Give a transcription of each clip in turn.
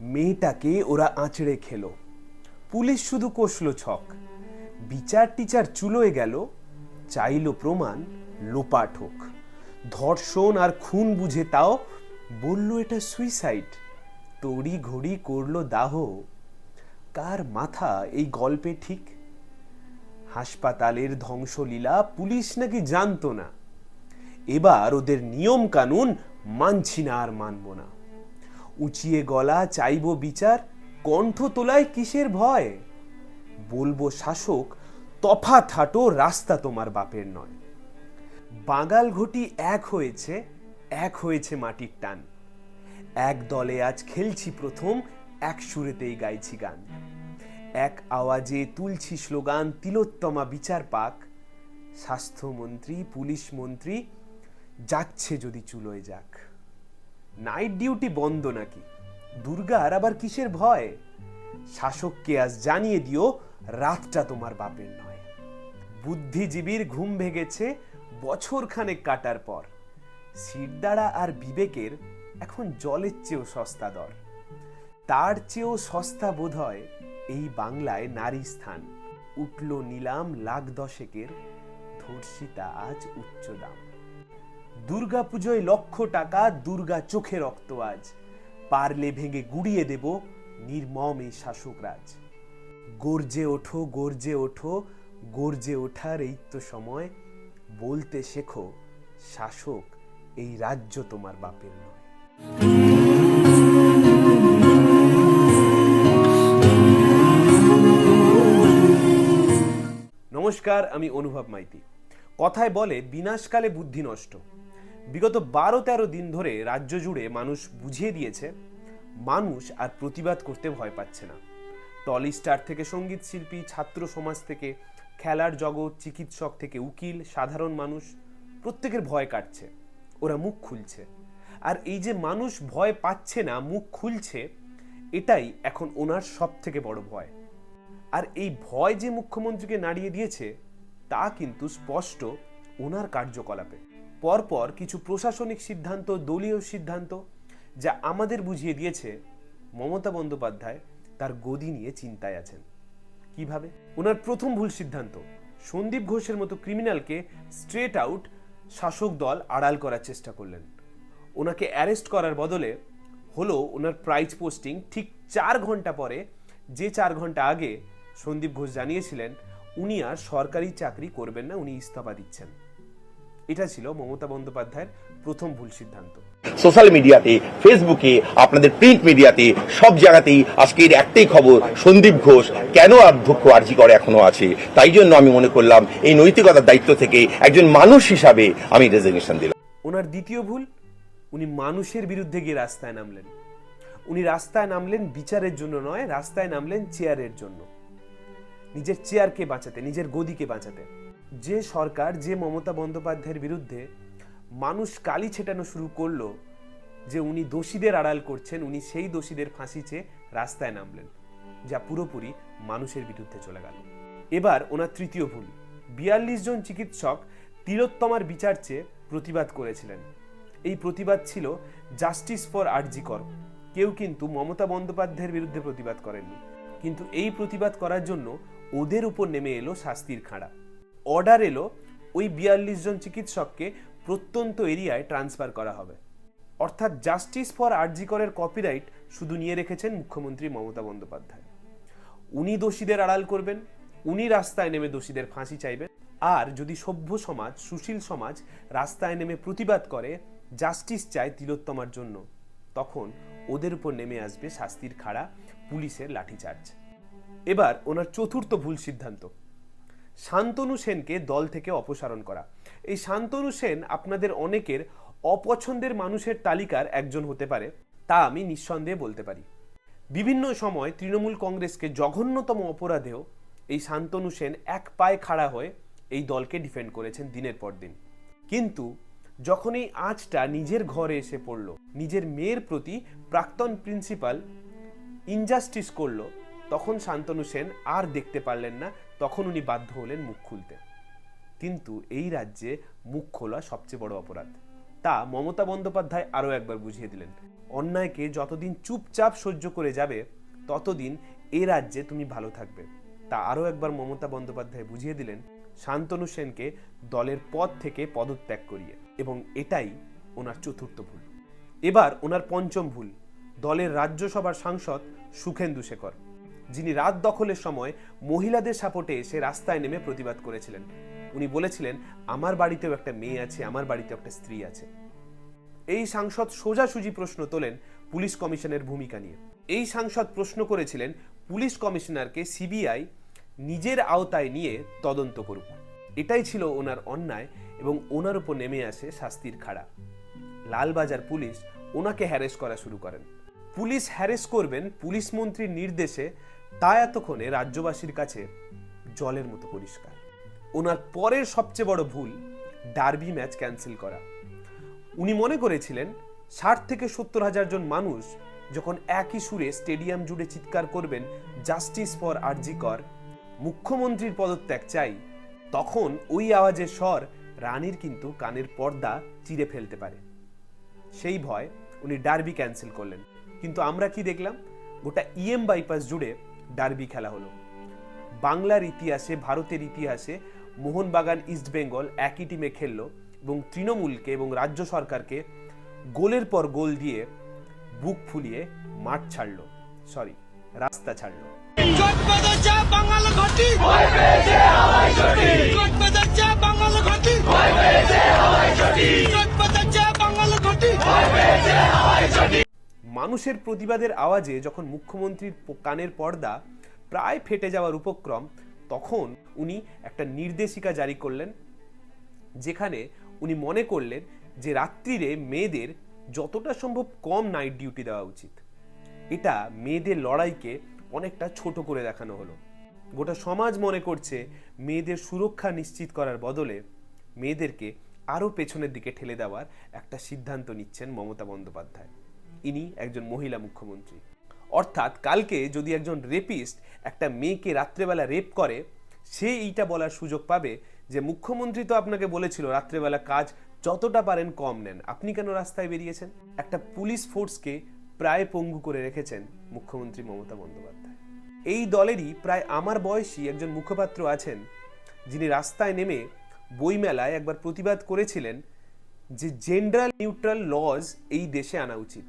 মেয়েটাকে ওরা আঁচড়ে খেলো। পুলিশ শুধু কষলো ছক। বিচার টিচার চুলোয় গেল, চাইল প্রমাণ, লোপাট হোক। ধর্ষণ আর খুন বুঝে তাও বলল, এটা সুইসাইড। তড়ি ঘড়ি করল দাহ। কার মাথা এই গল্পে ঠিক? হাসপাতালের ধ্বংসলীলা পুলিশ নাকি জানতো না। এবার ওদের নিয়ম কানুন মানছি না আর মানব না। উঁচিয়ে গলা, চাইব বিচার, কণ্ঠ তোলায় কিসের ভয়? বলব শাসক, তফাৎ হাঁটো রাস্তা তোমার বাপের নয়। বাঙাল ঘটি এক হয়েছে এক হয়েছে মাটির টান। এক দলে আজ খেলছি প্রথম, এক সুরেতেই গাইছি গান। এক আওয়াজে তুলছি স্লোগান, তিলোত্তমা বিচার পাক। স্বাস্থ্যমন্ত্রী, পুলিশ মন্ত্রী, যাচ্ছে যদি চুলোয় যাক। নাইট ডিউটি বন্ধ নাকি? দুর্গার আবার কিসের ভয়? শাসককে আজ জানিয়ে দিও, রাতটা তোমার বাপের নয়। বুদ্ধিজীবীর ঘুম ভেঙেছে, বছর খানেক কাটার পর। সিরদাড়া আর বিবেকের এখন জলের চেয়েও সস্তা দর। তার চেয়েও সস্তা বোধ হয় এই বাংলায় নারী স্থান। উঠল নিলাম লাখ দশেকের ধর্ষিতা আজ উচ্চ দাম। দুর্গা পুজোয় লক্ষ টাকা দুর্গা চোখে রক্ত আজ। পারলে ভেঙে গুড়িয়ে দেব নির্মম এই শাসক রাজ। গর্জে ওঠো গর্জে ওঠো, গর্জে ওঠার এই তো সময়। বলতে শেখো, শাসক, এই রাজ্য তোমার বাপের নয়। নমস্কার, আমি অনুভব মাইতি। কথায় বলে, বিনাশকালে বুদ্ধি নষ্ট। বিগত বারো তেরো দিন ধরে রাজ্য জুড়ে মানুষ বুঝিয়ে দিয়েছে, মানুষ আর প্রতিবাদ করতে ভয় পাচ্ছে না। টলি স্টার থেকে সংগীত শিল্পী, ছাত্র সমাজ থেকে, খেলার জগৎ, চিকিৎসক থেকে উকিল, সাধারণ মানুষ, প্রত্যেকের ভয় কাটছে, ওরা মুখ খুলছে। আর এই যে মানুষ ভয় পাচ্ছে না, মুখ খুলছে, এটাই এখন ওনার সব থেকে বড় ভয়। আর এই ভয় যে মুখ্যমন্ত্রীকে নাড়িয়ে দিয়েছে, তা কিন্তু স্পষ্ট ওনার কার্যকলাপে। পরপর কিছু প্রশাসনিক সিদ্ধান্ত, দলীয় সিদ্ধান্ত যা আমাদের বুঝিয়ে দিয়েছে মমতা বন্দ্যোপাধ্যায় তার গদি নিয়ে চিন্তায় আছেন। কীভাবে? ওনার প্রথম ভুল সিদ্ধান্ত, সন্দীপ ঘোষের মতো ক্রিমিনালকে স্ট্রেট আউট শাসক দল আড়াল করার চেষ্টা করলেন। ওনাকে অ্যারেস্ট করার বদলে হলো ওনার প্রাইজ পোস্টিং ঠিক চার ঘণ্টা পরে, যে চার ঘণ্টা আগে সন্দীপ ঘোষ জানিয়েছিলেন, উনি আর সরকারি চাকরি করবেন না, উনি ইস্তফা দিচ্ছেন। এটা ছিল মমতা বন্দ্যোপাধ্যায়ের প্রথম ভুল সিদ্ধান্ত। সোশ্যাল মিডিয়াতে ফেসবুকে আপনাদের প্রিন্ট মিডিয়াতে সব জায়গাতেই আজকের একটাই খবর সন্দীপ ঘোষ কেন অধ্যক্ষ আর্জি করে এখনও আছে? তাই জন্য আমি মনে করলাম এই নৈতিকতার দায়িত্ব থেকে একজন মানুষ হিসাবে আমি রেজিগনেশন দিলাম। ওনার দ্বিতীয় ভুল উনি মানুষের বিরুদ্ধে গিয়ে রাস্তায় নামলেন। উনি রাস্তায় নামলেন বিচারের জন্য নয় রাস্তায় নামলেন চেয়ারের জন্য। নিজের চেয়ারকে বাঁচাতে নিজের গদিকে বাঁচাতে। যে সরকার যে মমতা বন্দ্যোপাধ্যায়ের বিরুদ্ধে মানুষ কালি ছেটানো শুরু করল যে উনি দোষীদের আড়াল করছেন, উনি সেই দোষীদের ফাঁসি চেয়ে রাস্তায় নামলেন, যা পুরোপুরি মানুষের বিরুদ্ধে চলে গেল। এবার ওনার তৃতীয় ভুল, বিয়াল্লিশ জন চিকিৎসক তিলোত্তমার বিচার চেয়ে প্রতিবাদ করেছিলেন। এই প্রতিবাদ ছিল জাস্টিস ফর আরজিকর কেউ কিন্তু মমতা বন্দ্যোপাধ্যায়ের বিরুদ্ধে প্রতিবাদ করেননি। কিন্তু এই প্রতিবাদ করার জন্য ওদের উপর নেমে এলো শাস্তির খাঁড়া। অর্ডার এলো ওই বিয়াল্লিশ জন চিকিৎসককে প্রত্যন্ত এরিয়ায় ট্রান্সফার করা হবে। অর্থাৎ জাস্টিস ফর আরজিকরের কপিরাইট শুধু নিয়ে রেখেছেন মুখ্যমন্ত্রী মমতা বন্দ্যোপাধ্যায়। উনি দোষীদের আড়াল করবেন, উনি রাস্তায় নেমে দোষীদের ফাঁসি চাইবেন। আর যদি সভ্য সমাজ, সুশীল সমাজ রাস্তায় নেমে প্রতিবাদ করে জাস্টিস চায় তিলোত্তমার জন্য, তখন ওদের উপর নেমে আসবে শাস্তির খাড়া পুলিশের লাঠিচার্জ। এবার ওনার চতুর্থ ভুল সিদ্ধান্ত। শান্তনু সেনকে দল থেকে অপসারণ করা। এই শান্তনু সেন আপনাদের অনেকের অপছন্দের মানুষের তালিকার একজন হতে পারে, তা আমি নিঃসন্দেহে বলতে পারি। বিভিন্ন সময় তৃণমূল কংগ্রেসকে জঘন্যতম অপরাধেও এই শান্তনু সেন এক পায়ে খাড়া হয়ে এই দলকে ডিফেন্ড করেছেন দিনের পর দিন। কিন্তু যখন এই আঁচটা নিজের ঘরে এসে পড়ল, নিজের মেয়ের প্রতি প্রাক্তন প্রিন্সিপাল ইনজাস্টিস করল, তখন শান্তনু সেন আর দেখতে পারলেন না তখন উনি বাধ্য হলেন মুখ খুলতে। কিন্তু এই রাজ্যে মুখ খোলা সবচেয়ে বড় অপরাধ। তা মমতা বন্দ্যোপাধ্যায় আরও একবার বুঝিয়ে দিলেন। অন্যায়কে যতদিন চুপচাপ সহ্য করে যাবে, ততদিন এ রাজ্যে তুমি ভালো থাকবে। তা আরও একবার মমতা বন্দ্যোপাধ্যায় বুঝিয়ে দিলেন শান্তনু সেনকে দলের পদ থেকে পদত্যাগ করিয়ে। এবং এটাই ওনার চতুর্থ ভুল। এবার ওনার পঞ্চম ভুল, দলের রাজ্যসভার সাংসদ সুখেন্দু শেখর। যিনি রাত দখলের সময় মহিলাদের সাপোর্টে এসে রাস্তায় নেমে প্রতিবাদ করেছিলেন। উনি বলেছিলেন, আমার বাড়িতেও একটা মেয়ে আছে, আমার বাড়িতেও একটা স্ত্রী আছে। এই সাংসদ সোজাসুজি প্রশ্ন তোলেন পুলিশ কমিশনের ভূমিকা নিয়ে। এই সাংসদ প্রশ্ন করেছিলেন, পুলিশ কমিশনারকে সিবিআই নিজের আওতায় নিয়ে তদন্ত করুক। এটাই ছিল ওনার অন্যায় এবং ওনার উপর নেমে আসে শাস্তির খাড়া। লালবাজার পুলিশ ওনাকে হ্যারেস করা শুরু করেন। পুলিশ হ্যারেস করবেন পুলিশ মন্ত্রীর নির্দেশে তা এতক্ষণে রাজ্যবাসীর কাছে জলের মতো পরিষ্কার। ওনার পরের সবচেয়ে বড় ভুল, ডার্বি ম্যাচ ক্যান্সেল করা। উনি মনে করেছিলেন, ষাট থেকে সত্তর হাজার জন মানুষ যখন একই সুরে স্টেডিয়াম জুড়ে চিৎকার করবেন, জাস্টিস ফর আরজি কর মুখ্যমন্ত্রীর পদত্যাগ চাই, তখন ওই আওয়াজের স্বর রানীর কিন্তু কানের পর্দা চিরে ফেলতে পারে। সেই ভয় উনি ডার্বি ক্যান্সেল করলেন। কিন্তু আমরা কি দেখলাম? গোটা ইএম বাইপাস জুড়ে ডার্বি খেলা হলো। বাংলার ইতিহাসে ভারতের ইতিহাসে মোহনবাগান ইস্টবেঙ্গল একই টিমে খেললো এবং তৃণমূলকে এবং রাজ্য সরকারকে গোলের পর গোল দিয়ে বুক ফুলিয়ে মাঠ ছাড়লো। সরি রাস্তা ছাড়লো। মানুষের প্রতিবাদের আওয়াজে যখন মুখ্যমন্ত্রীর কানের পর্দা প্রায় ফেটে যাওয়ার উপক্রম, তখন উনি একটা নির্দেশিকা জারি করলেন, যেখানে উনি মনে করলেন যে রাত্রিরে মেয়েদের যতটা সম্ভব কম নাইট ডিউটি দেওয়া উচিত। এটা মেয়েদের লড়াইকে অনেকটা ছোট করে দেখানো হলো। গোটা সমাজ মনে করছে মেয়েদের সুরক্ষা নিশ্চিত করার বদলে মেয়েদেরকে আরও পেছনের দিকে ঠেলে দেওয়ার একটা সিদ্ধান্ত নিচ্ছেন মমতা বন্দ্যোপাধ্যায়। ইনি একজন মহিলা মুখ্যমন্ত্রী। অর্থাৎ কালকে যদি একজন রেপিস্ট একটা মেয়েকে রাত্রেবেলা রেপ করে, সে এইটা বলার সুযোগ পাবে যে মুখ্যমন্ত্রী তো আপনাকে বলেছিল রাত্রেবেলা কাজ যতটা পারেন কম নেন। আপনি কেন রাস্তায় বেরিয়েছেন? একটা পুলিশ ফোর্সকে প্রায় পঙ্গু করে রেখেছেন মুখ্যমন্ত্রী মমতা বন্দ্যোপাধ্যায়। এই দলেরই প্রায় আমার বয়সী একজন মুখপাত্র আছেন, যিনি রাস্তায় নেমে বইমেলায় একবার প্রতিবাদ করেছিলেন যে জেন্ডার নিউট্রাল লজ এই দেশে আনা উচিত।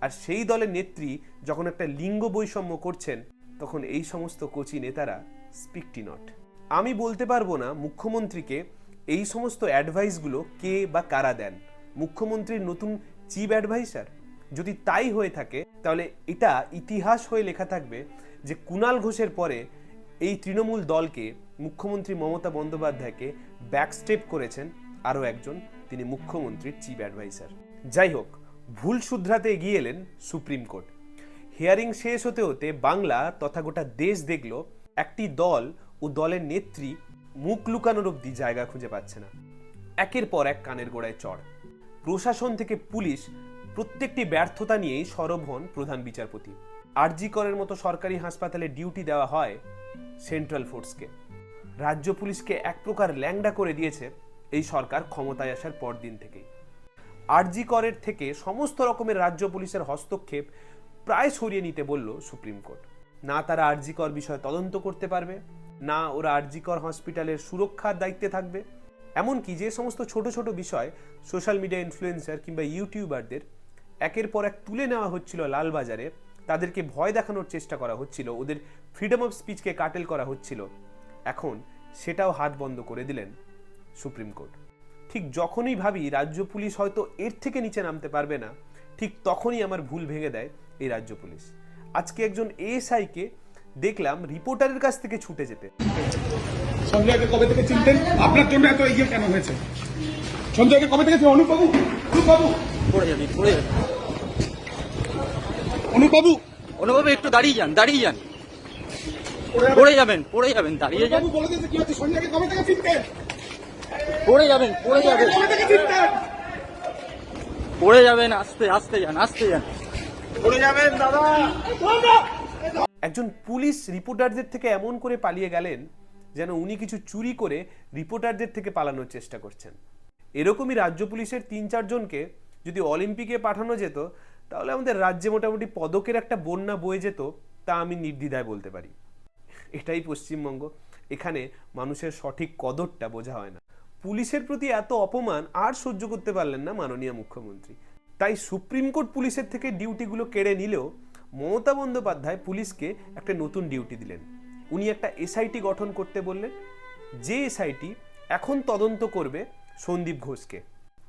আর সেই দলের নেত্রী যখন একটা লিঙ্গ বৈষম্য করছেন, তখন এই সমস্ত কোচি নেতারা স্পিকটি নট আমি বলতে পারব না মুখ্যমন্ত্রীকে এই সমস্ত অ্যাডভাইসগুলো কে বা কারা দেন। মুখ্যমন্ত্রীর নতুন চিফ অ্যাডভাইসার যদি তাই হয়ে থাকে, তাহলে এটা ইতিহাস হয়ে লেখা থাকবে যে কুণাল ঘোষের পরে এই তৃণমূল দলকে মুখ্যমন্ত্রী মমতা বন্দ্যোপাধ্যায়কে ব্যাকস্টেপ করেছেন আরও একজন, তিনি মুখ্যমন্ত্রীর চিফ অ্যাডভাইসার যাই হোক ভুল শুধরাতে এগিয়ে এলেন সুপ্রিম কোর্ট। হিয়ারিং শেষ হতে হতে বাংলা তথা গোটা দেশ দেখল একটি দল ও দলের নেত্রী মুখ লুকানোর অব্দি জায়গা খুঁজে পাচ্ছে না। একের পর এক কানের গোড়ায় চড়। প্রশাসন থেকে পুলিশ প্রত্যেকটি ব্যর্থতা নিয়েই সরব হন প্রধান বিচারপতি। আরজি করের মতো সরকারি হাসপাতালে ডিউটি দেওয়া হয় সেন্ট্রাল ফোর্সকে। রাজ্য পুলিশকে এক প্রকার ল্যাংডা করে দিয়েছে এই সরকার ক্ষমতায় আসার পরদিন থেকেই। আরজি করের থেকে সমস্ত রকমের রাজ্য পুলিশের হস্তক্ষেপ প্রায় সরিয়ে নিতে বলল সুপ্রিম কোর্ট। না তারা আরজি কর বিষয়ে তদন্ত করতে পারবে, না ওরা আরজি কর হসপিটালের সুরক্ষার দায়িত্বে থাকবে। এমনকি যে সমস্ত ছোট ছোট বিষয়, সোশ্যাল মিডিয়া ইনফ্লুয়েন্সার কিংবা ইউটিউবারদের একের পর এক তুলে নেওয়া হচ্ছিল লালবাজারে, তাদেরকে ভয় দেখানোর চেষ্টা করা হচ্ছিল, ওদের ফ্রিডম অফ স্পিচকে কাটেল করা হচ্ছিল। এখন সেটাও হাত বন্ধ করে দিলেন সুপ্রিম কোর্ট। ঠিক যখনই ভাবি রাজ্য পুলিশ হয়তো এর থেকে নিচে নামতে পারবে না ঠিক তখনই আমার ভুল ভেঙে দেয় এই রাজ্য পুলিশ। আজকে একজন এএসআইকে দেখলাম রিপোর্টারের কাছ থেকে ছুটে যেতে। সঞ্জয়কে কবে থেকে চিনতেন? আপনার জন্য এত এগিয়ে কেন হয়েছে? সঞ্জয়কে কবে থেকে? অনুপবাবু অনুপবাবু। অনুপবাবু। একটু দাঁড়িয়ে যান দাঁড়িয়ে যান। পড়ে যাবেন। পড়ে যাবেন পড়ে যাবেন দাঁড়িয়ে যান। বলে দিয়েছে কি হচ্ছে? সঞ্জয়কে কবে থেকে চিনতেন? পড়ে যাবেন পড়ে যাবেন। পড়ে যাবেন আস্তে আস্তে যান আস্তে যান। পড়ে যাবেন দাদা। একজন পুলিশ রিপোর্টারদের থেকে এমন করে পালিয়ে গেলেন যেন উনি কিছু চুরি করে রিপোর্টারদের থেকে পালানোর চেষ্টা করছেন। এরকমই রাজ্য পুলিশের তিন চারজনকে যদি অলিম্পিকে পাঠানো যেত তাহলে আমাদের রাজ্যে মোটামুটি পদকের একটা বন্যা বয়ে যেত তা আমি নির্দ্বিধায় বলতে পারি। এটাই পশ্চিমবঙ্গ। এখানে মানুষের সঠিক কদরটা বোঝা হয় না। পুলিশের প্রতি এত অপমান আর সহ্য করতে পারলেন না মাননীয় মুখ্যমন্ত্রী। তাই সুপ্রিম কোর্ট পুলিশের থেকে ডিউটিগুলো কেড়ে নিলেও মমতা বন্দ্যোপাধ্যায় পুলিশকে একটা নতুন ডিউটি দিলেন। উনি একটা এসআইটি গঠন করতে বললেন। যে এসআইটি এখন তদন্ত করবে সন্দীপ ঘোষকে।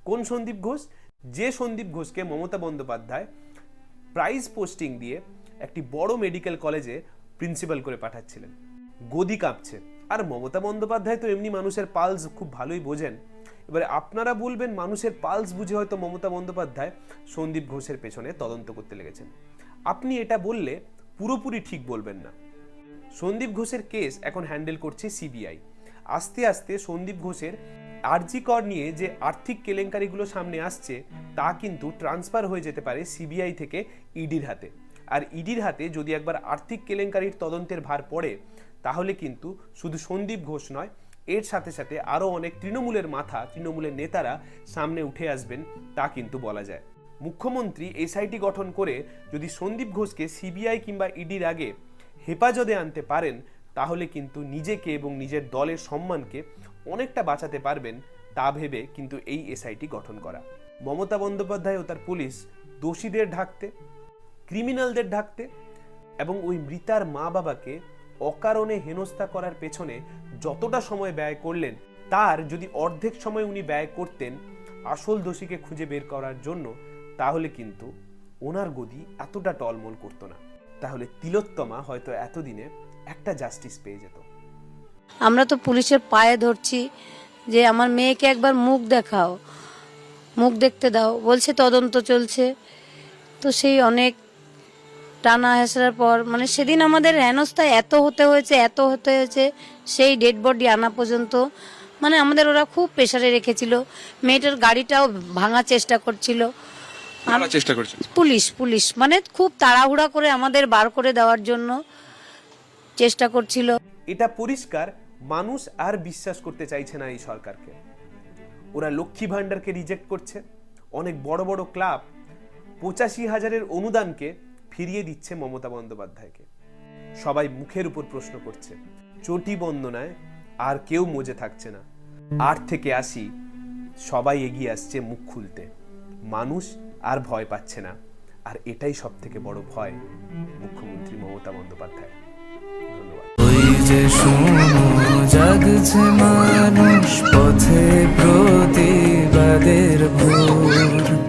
কোন সন্দীপ ঘোষ? যে সন্দীপ ঘোষকে মমতা বন্দ্যোপাধ্যায় প্রাইজ পোস্টিং দিয়ে একটি বড় মেডিকেল কলেজে প্রিন্সিপাল করে পাঠাচ্ছিলেন। গদি কাঁপছে। আর মমতা বন্দ্যোপাধ্যায় তো এমনি মানুষের পালস খুব ভালোই বোঝেন। এবারে আপনারা বলবেন মানুষের পালস বুঝে হয়তো মমতা বন্দ্যোপাধ্যায় সন্দীপ ঘোষের পেছনে তদন্ত করতে লেগেছেন। আপনি এটা বললে পুরোপুরি ঠিক বলবেন না। সন্দীপ ঘোষের কেস এখন হ্যান্ডেল করছে সিবিআই। আস্তে আস্তে সন্দীপ ঘোষের আরজি কর নিয়ে যে আর্থিক কেলেঙ্কারিগুলো সামনে আসছে, তা কিন্তু ট্রান্সফার হয়ে যেতে পারে সিবিআই থেকে ইডির হাতে। আর ইডির হাতে যদি একবার আর্থিক কেলেঙ্কারির তদন্তের ভার পড়ে তাহলে কিন্তু শুধু সন্দীপ ঘোষ নয়, এর সাথে সাথে আরও অনেক তৃণমূলের মাথা, তৃণমূলের নেতারা সামনে উঠে আসবেন, তা কিন্তু বলা যায়। মুখ্যমন্ত্রী এসআইটি গঠন করে যদি সন্দীপ ঘোষকে সিবিআই কিংবা ইডির আগে হেফাজতে আনতে পারেন, তাহলে কিন্তু নিজেকে এবং নিজের দলের সম্মানকে অনেকটা বাঁচাতে পারবেন, তা ভেবে কিন্তু এই এসআইটি গঠন করা। মমতা বন্দ্যোপাধ্যায় ও তার পুলিশ দোষীদের ঢাকতে, ক্রিমিনালদের ঢাকতে এবং ওই মৃতার মা বাবাকে অকারণে হেনস্থা করার পেছনে যতটা সময় ব্যয় করলেন, তার যদি অর্ধেক সময় উনি ব্যয় করতেন আসল দোষীকে খুঁজে বের করার জন্য, তাহলে কিন্তু ওনার গদি এতটা টলমল করতো না। তাহলে তিলোত্তমা হয়তো এতদিনে একটা জাস্টিস পেয়ে যেত। আমরা তো পুলিশের পায়ে ধরছি যে আমার মেয়েকে একবার মুখ দেখাও, মুখ দেখতে দাও, বলছে তদন্ত চলছে। তো সেই অনেক টানা হেসড়ার পর মানে সেদিন আমাদের হেনস্থা এত হতে হয়েছে এত হতে হয়েছে সেই ডেড বডি আনা পর্যন্ত মানে আমাদের ওরা খুব প্রেশারে রেখেছিল। মেয়েটার গাড়িটাও ভাঙার চেষ্টা করছিল। চেষ্টা করছি পুলিশ পুলিশ মানে খুব তাড়াহুড়া করে আমাদের বার করে দেওয়ার জন্য চেষ্টা করছিল। এটা পরিষ্কার মানুষ আর বিশ্বাস করতে চাইছে না এই সরকারকে। ওরা লক্ষ্মী ভাণ্ডারকে রিজেক্ট করছে। অনেক বড় বড় ক্লাব পঁচাশি হাজারের অনুদানকে ফিরিয়ে দিচ্ছে মমতা বন্দ্যোপাধ্যায়কে। সবাই মুখের উপর প্রশ্ন করছে, চটি বন্দনায় আর কেউ মজে থাকছে না। আট থেকে আসি সবাই এগিয়ে আসছে মুখ খুলতে। মানুষ আর ভয় পাচ্ছে না। আর এটাই সব থেকে বড় ভয় মুখ্যমন্ত্রী মমতা বন্দ্যোপাধ্যায়। জাগছে মানুষ পথে প্রতিবাদের ভোর